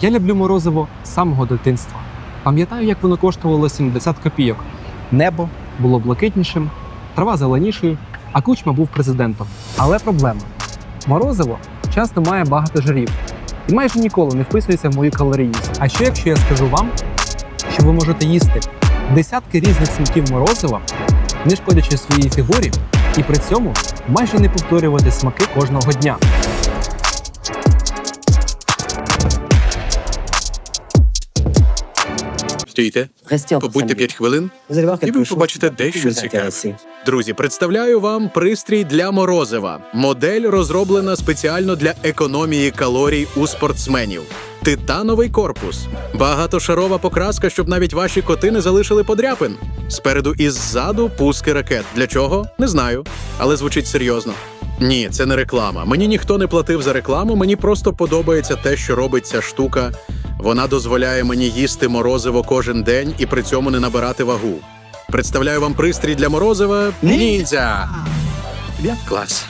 Я люблю морозиво з самого дитинства. Пам'ятаю, як воно коштувало 70 копійок. Небо було блакитнішим, трава зеленішою, а кучма був президентом. Але проблема: морозиво часто має багато жирів і майже ніколи не вписується в мою калорійність. А що якщо я скажу вам, що ви можете їсти десятки різних смаків морозива, не шкодячи своїй фігурі, і при цьому майже не повторювати смаки кожного дня. Стійте, побудьте 5 хвилин. І ви побачите дещо цікаве. Друзі, представляю вам пристрій для морозива. Модель розроблена спеціально для економії калорій у спортсменів. Титановий корпус, багатошарова покраска, щоб навіть ваші коти не залишили подряпин. Спереду і ззаду пуски ракет. Для чого? Не знаю, але звучить серйозно. Ні, це не реклама. Мені ніхто не платив за рекламу. Мені просто подобається те, що робить ця штука. Вона дозволяє мені їсти морозиво кожен день і при цьому не набирати вагу. Представляю вам пристрій для морозива Ніндзя. Клас.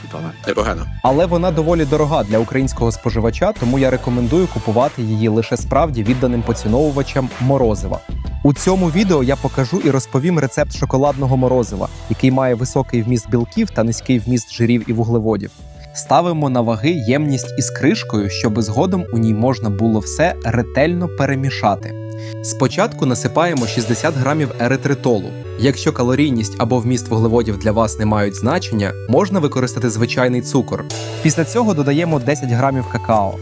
Непогано. Але вона доволі дорога для українського споживача, тому я рекомендую купувати її лише справді відданим поціновувачам морозива. У цьому відео я покажу і розповім рецепт шоколадного морозива, який має високий вміст білків та низький вміст жирів і вуглеводів. Ставимо на ваги ємність із кришкою, щоб згодом у ній можна було все ретельно перемішати. Спочатку насипаємо 60 грамів еритритолу. Якщо калорійність або вміст вуглеводів для вас не мають значення, можна використати звичайний цукор. Після цього додаємо 10 грамів какао.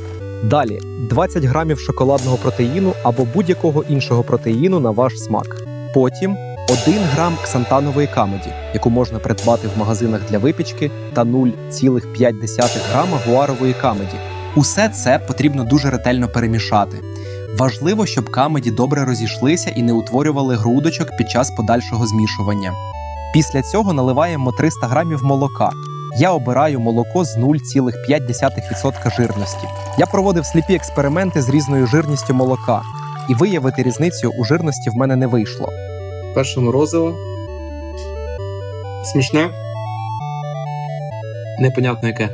Далі 20 грамів шоколадного протеїну або будь-якого іншого протеїну на ваш смак. Потім 1 грам ксантанової камеді, яку можна придбати в магазинах для випічки, та 0,5 грама гуарової камеді. Усе це потрібно дуже ретельно перемішати. Важливо, щоб камеді добре розійшлися і не утворювали грудочок під час подальшого змішування. Після цього наливаємо 300 грамів молока. Я обираю молоко з 0,5% жирності. Я проводив сліпі експерименти з різною жирністю молока, і виявити різницю у жирності в мене не вийшло. Перше морозиво. Смішне. Непонятно яке.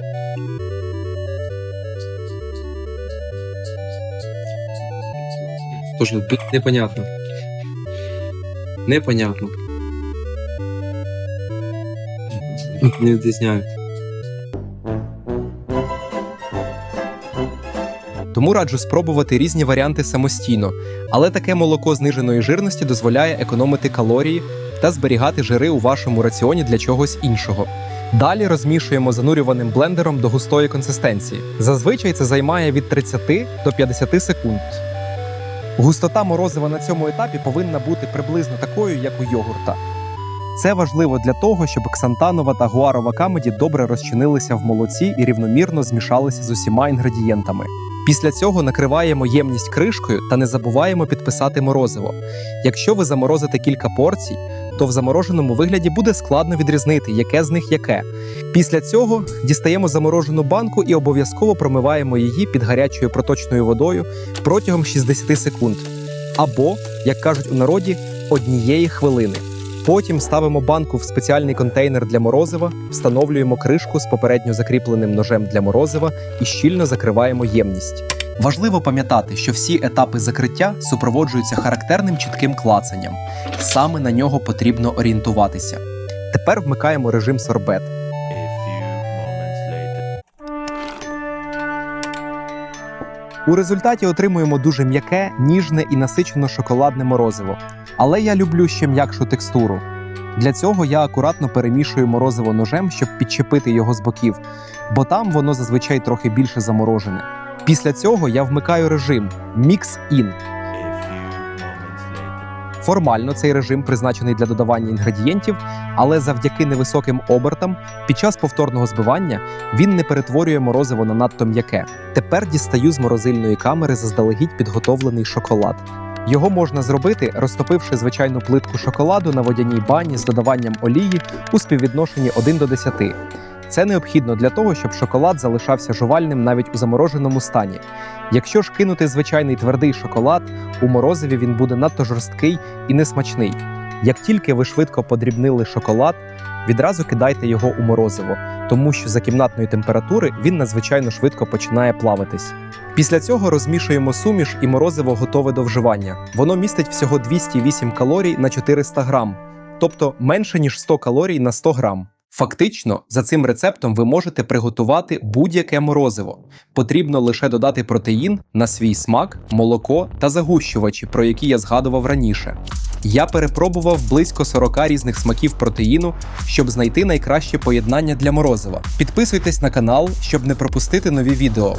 Тож непонятно. Непонятно. Не відрізняю. Тому раджу спробувати різні варіанти самостійно, але таке молоко зниженої жирності дозволяє економити калорії та зберігати жири у вашому раціоні для чогось іншого. Далі розмішуємо занурюваним блендером до густої консистенції. Зазвичай це займає від 30 до 50 секунд. Густота морозива на цьому етапі повинна бути приблизно такою, як у йогурта. Це важливо для того, щоб ксантанова та гуарова камеді добре розчинилися в молоці і рівномірно змішалися з усіма інгредієнтами. Після цього накриваємо ємність кришкою та не забуваємо підписати морозиво. Якщо ви заморозите кілька порцій, то в замороженому вигляді буде складно відрізнити, яке з них яке. Після цього дістаємо заморожену банку і обов'язково промиваємо її під гарячою проточною водою протягом 60 секунд. Або, як кажуть у народі, однієї хвилини. Потім ставимо банку в спеціальний контейнер для морозива, встановлюємо кришку з попередньо закріпленим ножем для морозива і щільно закриваємо ємність. Важливо пам'ятати, що всі етапи закриття супроводжуються характерним чітким клацанням. Саме на нього потрібно орієнтуватися. Тепер вмикаємо режим сорбет. У результаті отримуємо дуже м'яке, ніжне і насичено шоколадне морозиво. Але я люблю ще м'якшу текстуру. Для цього я акуратно перемішую морозиво ножем, щоб підчепити його з боків, бо там воно зазвичай трохи більше заморожене. Після цього я вмикаю режим Mix In. Формально цей режим призначений для додавання інгредієнтів, але завдяки невисоким обертам під час повторного збивання він не перетворює морозиво на надто м'яке. Тепер дістаю з морозильної камери заздалегідь підготовлений шоколад. Його можна зробити, розтопивши звичайну плитку шоколаду на водяній бані з додаванням олії у співвідношенні 1 до 10. Це необхідно для того, щоб шоколад залишався жувальним навіть у замороженому стані. Якщо ж кинути звичайний твердий шоколад, у морозиві він буде надто жорсткий і несмачний. Як тільки ви швидко подрібнили шоколад, відразу кидайте його у морозиво, тому що за кімнатної температури він надзвичайно швидко починає плавитись. Після цього розмішуємо суміш і морозиво готове до вживання. Воно містить всього 208 калорій на 400 грам, тобто менше ніж 100 калорій на 100 грам. Фактично, за цим рецептом ви можете приготувати будь-яке морозиво. Потрібно лише додати протеїн на свій смак, молоко та загущувачі, про які я згадував раніше. Я перепробував близько 40 різних смаків протеїну, щоб знайти найкраще поєднання для морозива. Підписуйтесь на канал, щоб не пропустити нові відео.